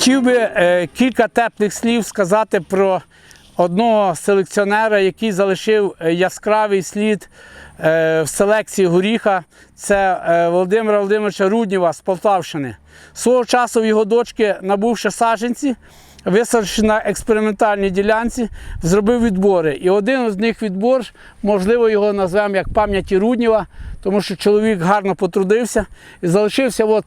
Хотів би е, кілька теплих слів сказати про одного селекціонера, який залишив е, яскравий слід е, в селекції горіха. Це Володимира Володимировича Руднєва з Полтавщини. Свого часу в його дочки, набувши саджанці, висадивши на експериментальній ділянці, зробив відбори. І один з них відбор, можливо, його назвемо як пам'яті Руднєва, тому що чоловік гарно потрудився і залишився от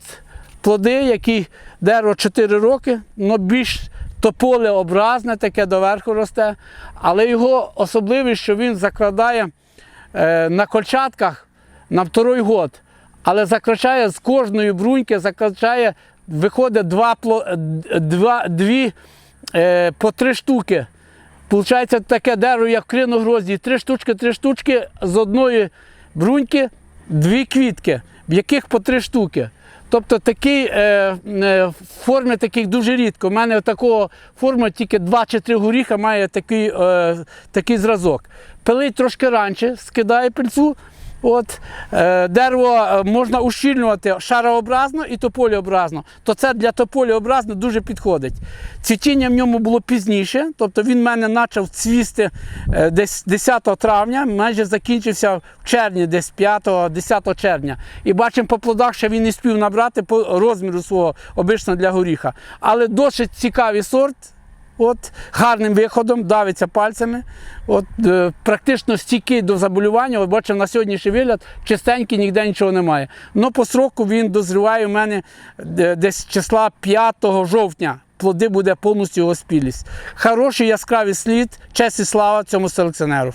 плоди, які дерево 4 роки, але більш тополеобразне, таке доверху росте. Але його особливість, що він закладає е, на кольчатках на второй год, але закрачає з кожної бруньки, закрачає, виходить два, е, два, дві е, по три штуки. Получається таке дерево, як в криногрозді, три штучки, три штучки з одної бруньки, дві квітки, в яких по три штуки. Тобто такий, е, е, форми таких дуже рідко. У мене такого форми тільки два чи три горіха має такий, е, такий зразок. Пилить трошки раніше, скидає пильцю. От, е, дерево е, можна ущільнювати шарообразно і тополіобразно, то це для тополіобразно дуже підходить. Цвітіння в ньому було пізніше, тобто він в мене почав цвісти е, десь 10 травня, майже закінчився в червні, десь 5-10 червня. І бачимо по плодах, що він не спів набрати по розміру свого обично для горіха. Але досить цікавий сорт. От, гарним виходом, давиться пальцями. От, е, практично стійкий до заболювання. От бачимо, на сьогоднішній вигляд чистенький, ніде нічого немає. Ну, по сроку він дозріває у мене е, десь числа 5 жовтня. Плоди буде повністю його спілість. Хороший яскравий слід, честь і слава цьому селекціонеру.